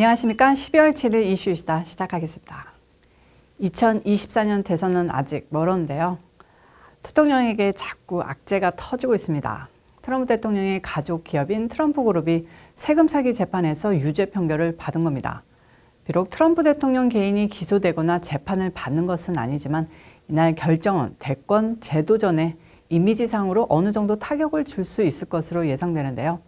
안녕하십니까. 12월 7일 이슈이시다 시작하겠습니다. 2024년 대선은 아직 멀었는데요. 대통령에게 자꾸 악재가 터지고 있습니다. 트럼프 대통령의 가족 기업인 트럼프 그룹이 세금 사기 재판에서 유죄 판결을 받은 겁니다. 비록 트럼프 대통령 개인이 기소되거나 재판을 받는 것은 아니지만 이날 결정은 대권 제도전에 이미지상으로 어느 정도 타격을 줄 수 있을 것으로 예상되는데요.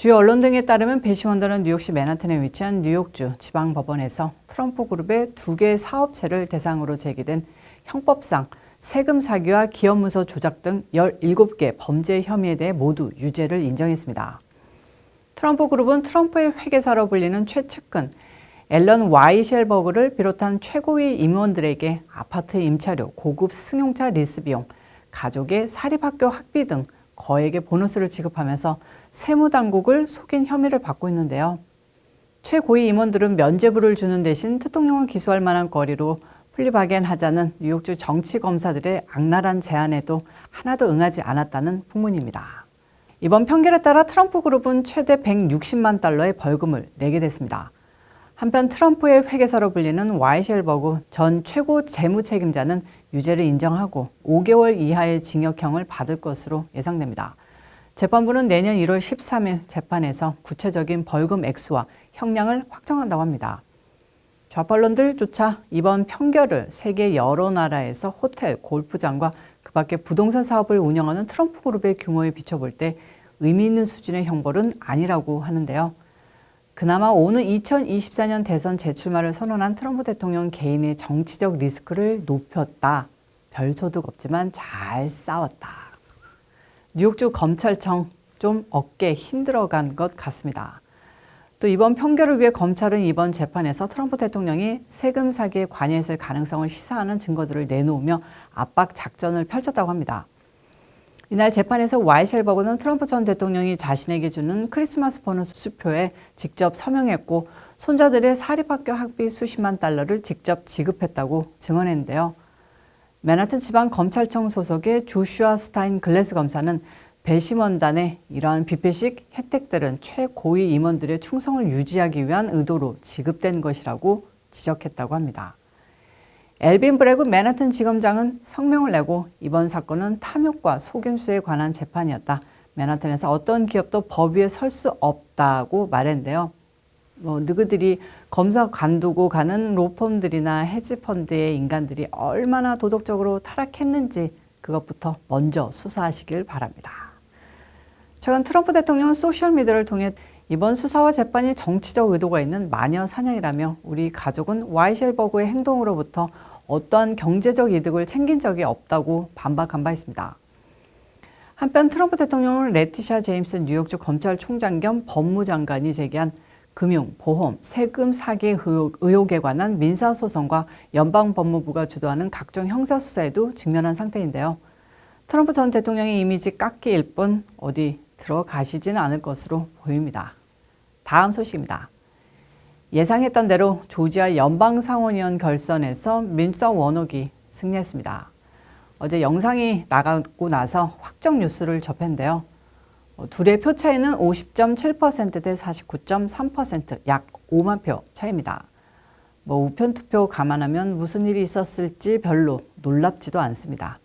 주요 언론 등에 따르면 배심원들은 뉴욕시 맨하튼에 위치한 뉴욕주 지방법원에서 트럼프 그룹의 두 개의 사업체를 대상으로 제기된 형법상 세금 사기와 기업 문서 조작 등 17개 범죄 혐의에 대해 모두 유죄를 인정했습니다. 트럼프 그룹은 트럼프의 회계사로 불리는 최측근 앨런 와이셸버그를 비롯한 최고위 임원들에게 아파트 임차료, 고급 승용차 리스 비용, 가족의 사립학교 학비 등 거액의 보너스를 지급하면서 세무당국을 속인 혐의를 받고 있는데요. 최고위 임원들은 면죄부를 주는 대신 대통령을 기소할 만한 거리로 플리바겐 하자는 뉴욕주 정치 검사들의 악랄한 제안에도 하나도 응하지 않았다는 풍문입니다. 이번 판결에 따라 트럼프 그룹은 최대 160만 달러의 벌금을 내게 됐습니다. 한편 트럼프의 회계사로 불리는 와이셸버그 전 최고 재무 책임자는 유죄를 인정하고 5개월 이하의 징역형을 받을 것으로 예상됩니다. 재판부는 내년 1월 13일 재판에서 구체적인 벌금 액수와 형량을 확정한다고 합니다. 좌빨론들조차 이번 판결을 세계 여러 나라에서 호텔, 골프장과 그 밖에 부동산 사업을 운영하는 트럼프 그룹의 규모에 비춰볼 때 의미 있는 수준의 형벌은 아니라고 하는데요. 그나마 오는 2024년 대선 재출마를 선언한 트럼프 대통령 개인의 정치적 리스크를 높였다. 별 소득 없지만 잘 싸웠다. 뉴욕주 검찰청 좀 어깨 힘들어간 것 같습니다. 또 이번 판결을 위해 검찰은 이번 재판에서 트럼프 대통령이 세금 사기에 관여했을 가능성을 시사하는 증거들을 내놓으며 압박 작전을 펼쳤다고 합니다. 이날 재판에서 와이셸버그는 트럼프 전 대통령이 자신에게 주는 크리스마스 보너스 수표에 직접 서명했고 손자들의 사립학교 학비 수십만 달러를 직접 지급했다고 증언했는데요. 맨하튼 지방 검찰청 소속의 조슈아 스타인 글래스 검사는 배심원단의 이러한 비폐식 혜택들은 최고위 임원들의 충성을 유지하기 위한 의도로 지급된 것이라고 지적했다고 합니다. 엘빈 브레그 맨하튼 지검장은 성명을 내고 이번 사건은 탐욕과 속임수에 관한 재판이었다. 맨하튼에서 어떤 기업도 법 위에 설 수 없다고 말했는데요. 뭐 누구들이 검사 관두고 가는 로펌들이나 헤지펀드의 인간들이 얼마나 도덕적으로 타락했는지 그것부터 먼저 수사하시길 바랍니다. 최근 트럼프 대통령은 소셜미디어를 통해 이번 수사와 재판이 정치적 의도가 있는 마녀 사냥이라며 우리 가족은 와이셸버그의 행동으로부터 어떠한 경제적 이득을 챙긴 적이 없다고 반박한 바 있습니다. 한편 트럼프 대통령은 레티샤 제임스 뉴욕주 검찰총장 겸 법무장관이 제기한 금융, 보험, 세금 사기 의혹, 에 관한 민사소송과 연방법무부가 주도하는 각종 형사수사에도 직면한 상태인데요. 트럼프 전 대통령의 이미지 깎기일 뿐 어디 들어가시지는 않을 것으로 보입니다. 다음 소식입니다. 예상했던 대로 조지아 연방 상원의원 결선에서 민주당 원옥이 승리했습니다. 어제 영상이 나가고 나서 확정 뉴스를 접했는데요. 어, 둘의 표 차이는 50.7%대 49.3%, 약 5만 표 차이입니다. 뭐 우편 투표 감안하면 무슨 일이 있었을지 별로 놀랍지도 않습니다.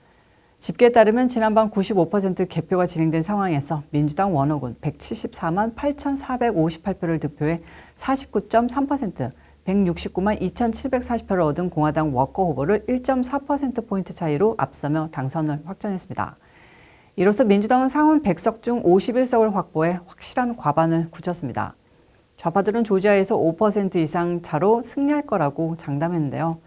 집계에 따르면 지난밤 95% 개표가 진행된 상황에서 민주당 원옥은 174만 8,458표를 득표해 49.3%, 169만 2,740표를 얻은 공화당 워커 후보를 1.4%포인트 차이로 앞서며 당선을 확정했습니다. 이로써 민주당은 상원 100석 중 51석을 확보해 확실한 과반을 굳혔습니다. 좌파들은 조지아에서 5% 이상 차로 승리할 거라고 장담했는데요.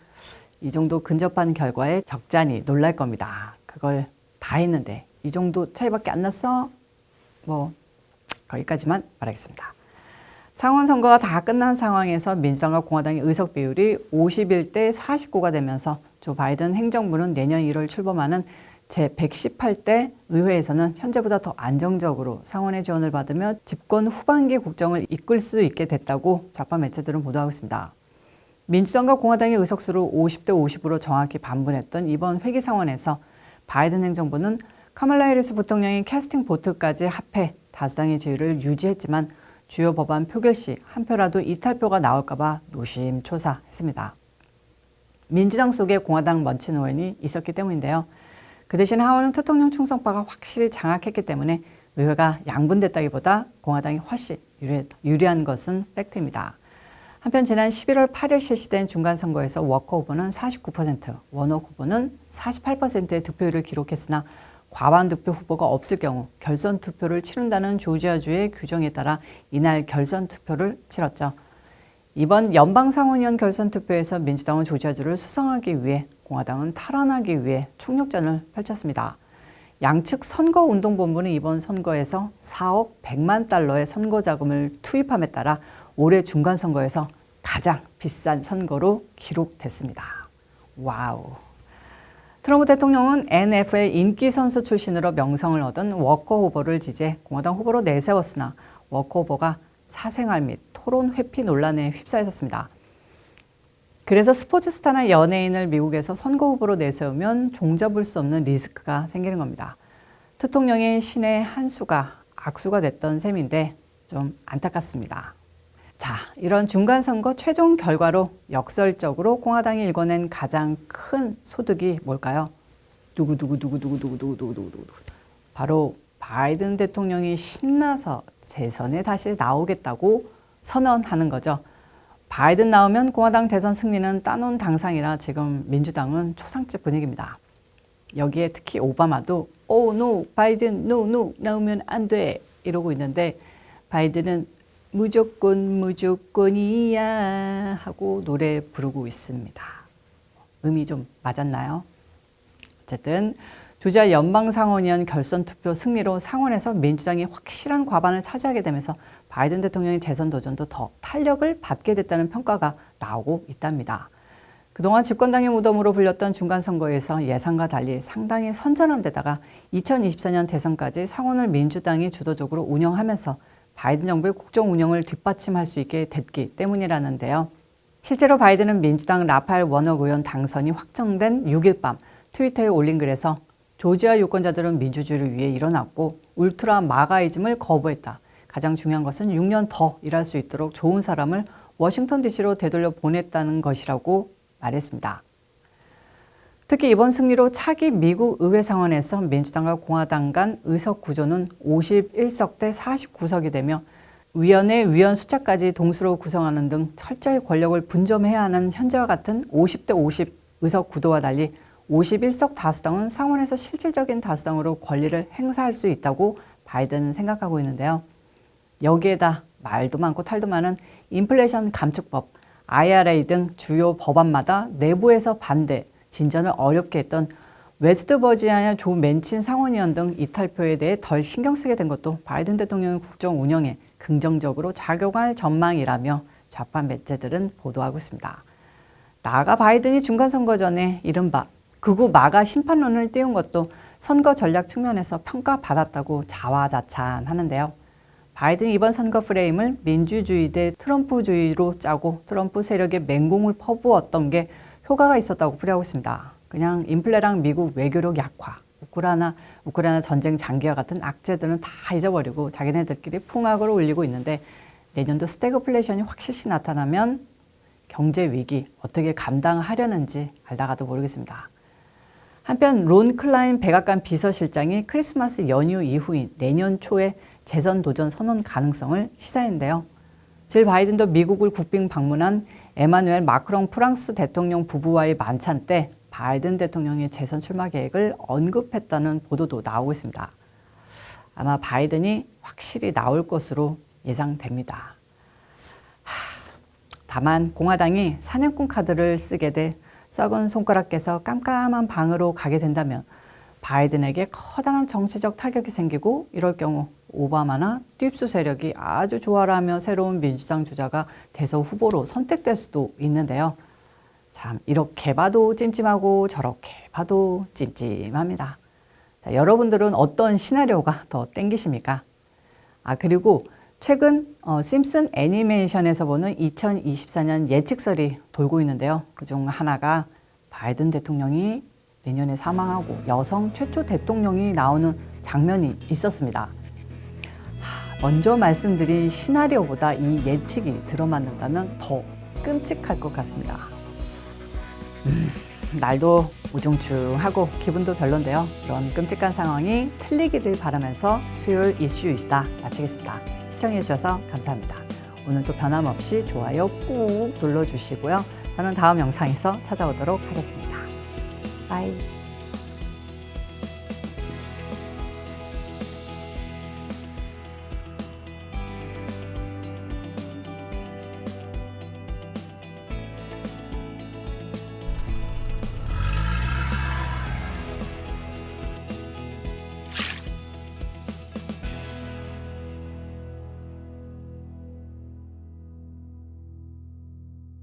이 정도 근접한 결과에 적잖이 놀랄 겁니다. 그걸 다 했는데 이 정도 차이밖에 안 났어? 뭐 거기까지만 말하겠습니다. 상원 선거가 다 끝난 상황에서 민주당과 공화당의 의석 비율이 51대 49가 되면서 조 바이든 행정부는 내년 1월 출범하는 제118대 의회에서는 현재보다 더 안정적으로 상원의 지원을 받으며 집권 후반기 국정을 이끌 수 있게 됐다고 좌파 매체들은 보도하고 있습니다. 민주당과 공화당의 의석수를 50대 50으로 정확히 반분했던 이번 회기 상원에서 바이든 행정부는 카말라 해리스 부통령이 캐스팅 보트까지 합해 다수당의 지위를 유지했지만 주요 법안 표결 시 한 표라도 이탈표가 나올까봐 노심초사했습니다. 민주당 속에 공화당 먼친 의원이 있었기 때문인데요. 그 대신 하원은 대통령 충성파가 확실히 장악했기 때문에 의회가 양분됐다기보다 공화당이 훨씬 유리한 것은 팩트입니다. 한편 지난 11월 8일 실시된 중간선거에서 워커 후보는 49%, 원호 후보는 48%의 득표율을 기록했으나 과반 득표 후보가 없을 경우 결선 투표를 치른다는 조지아주의 규정에 따라 이날 결선 투표를 치렀죠. 이번 연방 상원의원 결선 투표에서 민주당은 조지아주를 수성하기 위해 공화당은 탈환하기 위해 총력전을 펼쳤습니다. 양측 선거운동본부는 이번 선거에서 4억 100만 달러의 선거 자금을 투입함에 따라 올해 중간선거에서 가장 비싼 선거로 기록됐습니다. 와우. 트럼프 대통령은 NFL 인기 선수 출신으로 명성을 얻은 워커 후보를 지지해 공화당 후보로 내세웠으나 워커 후보가 사생활 및 토론 회피 논란에 휩싸였습니다. 그래서 스포츠 스타나 연예인을 미국에서 선거 후보로 내세우면 종잡을 수 없는 리스크가 생기는 겁니다. 대통령의 신의 한 수가 악수가 됐던 셈인데 좀 안타깝습니다. 자, 이런 중간선거 최종 결과로 역설적으로 공화당이 일궈낸 가장 큰 소득이 뭘까요? 두구두구두구두구두구두구두구두구 바로 바이든 대통령이 신나서 재선에 다시 나오겠다고 선언하는 거죠. 바이든 나오면 공화당 대선 승리는 따놓은 당상이라 지금 민주당은 초상집 분위기입니다. 여기에 특히 오바마도 오, 노, 바이든, 노, 노, 나오면 안 돼. 이러고 있는데 바이든은 무조건 무조건이야 하고 노래 부르고 있습니다. 음이 좀 맞았나요? 어쨌든 조지아 연방상원의원 결선 투표 승리로 상원에서 민주당이 확실한 과반을 차지하게 되면서 바이든 대통령의 재선 도전도 더 탄력을 받게 됐다는 평가가 나오고 있답니다. 그동안 집권당의 무덤으로 불렸던 중간선거에서 예상과 달리 상당히 선전한 데다가 2024년 대선까지 상원을 민주당이 주도적으로 운영하면서 바이든 정부의 국정 운영을 뒷받침할 수 있게 됐기 때문이라는데요. 실제로 바이든은 민주당 라파엘 워너 의원 당선이 확정된 6일 밤 트위터에 올린 글에서 조지아 유권자들은 민주주의를 위해 일어났고 울트라 마가이즘을 거부했다. 가장 중요한 것은 6년 더 일할 수 있도록 좋은 사람을 워싱턴 DC로 되돌려 보냈다는 것이라고 말했습니다. 특히 이번 승리로 차기 미국 의회 상원에서 민주당과 공화당 간 의석 구조는 51석 대 49석이 되며 위원회 위원 숫자까지 동수로 구성하는 등 철저히 권력을 분점해야 하는 현재와 같은 50대 50 의석 구도와 달리 51석 다수당은 상원에서 실질적인 다수당으로 권리를 행사할 수 있다고 바이든은 생각하고 있는데요. 여기에다 말도 많고 탈도 많은 인플레이션 감축법, IRA 등 주요 법안마다 내부에서 반대, 진전을 어렵게 했던 웨스트 버지니아 조 맨친 상원의원 등 이탈표에 대해 덜 신경 쓰게 된 것도 바이든 대통령의 국정 운영에 긍정적으로 작용할 전망이라며 좌파 매체들은 보도하고 있습니다. 나아가 바이든이 중간 선거 전에 이른바 극우 마가 심판론을 띄운 것도 선거 전략 측면에서 평가받았다고 자화자찬하는데요. 바이든 이번 선거 프레임을 민주주의 대 트럼프주의로 짜고 트럼프 세력의 맹공을 퍼부었던 게 효과가 있었다고 풀이하고 있습니다. 그냥 인플레랑 미국 외교력 약화, 우크라이나, 우크라이나 전쟁 장기와 같은 악재들은 다 잊어버리고 자기네들끼리 풍악을 올리고 있는데 내년도 스태그플레이션이 확실시 나타나면 경제 위기 어떻게 감당하려는지 알다가도 모르겠습니다. 한편 론 클라인 백악관 비서실장이 크리스마스 연휴 이후인 내년 초에 재선 도전 선언 가능성을 시사했는데요. 질 바이든도 미국을 국빈 방문한 에마누엘 마크롱 프랑스 대통령 부부와의 만찬 때 바이든 대통령의 재선 출마 계획을 언급했다는 보도도 나오고 있습니다. 아마 바이든이 확실히 나올 것으로 예상됩니다. 다만 공화당이 사냥꾼 카드를 쓰게 돼 썩은 손가락께서 깜깜한 방으로 가게 된다면 바이든에게 커다란 정치적 타격이 생기고 이럴 경우 오바마나 딥수 세력이 아주 좋아라며 새로운 민주당 주자가 대선 후보로 선택될 수도 있는데요. 참 이렇게 봐도 찜찜하고 저렇게 봐도 찜찜합니다. 자, 여러분들은 어떤 시나리오가 더 땡기십니까? 아 그리고 최근 어, 심슨 애니메이션에서 보는 2024년 예측설이 돌고 있는데요. 그 중 하나가 바이든 대통령이 내년에 사망하고 여성 최초 대통령이 나오는 장면이 있었습니다. 하, 먼저 말씀드린 시나리오보다 이 예측이 들어맞는다면 더 끔찍할 것 같습니다. 음, 날도 우중충하고 기분도 별론데요. 이런 끔찍한 상황이 틀리기를 바라면서 수요일 이슈 이시다 마치겠습니다. 시청해주셔서 감사합니다. 오늘도 변함없이 좋아요 꾹 눌러주시고요. 저는 다음 영상에서 찾아오도록 하겠습니다. 바이.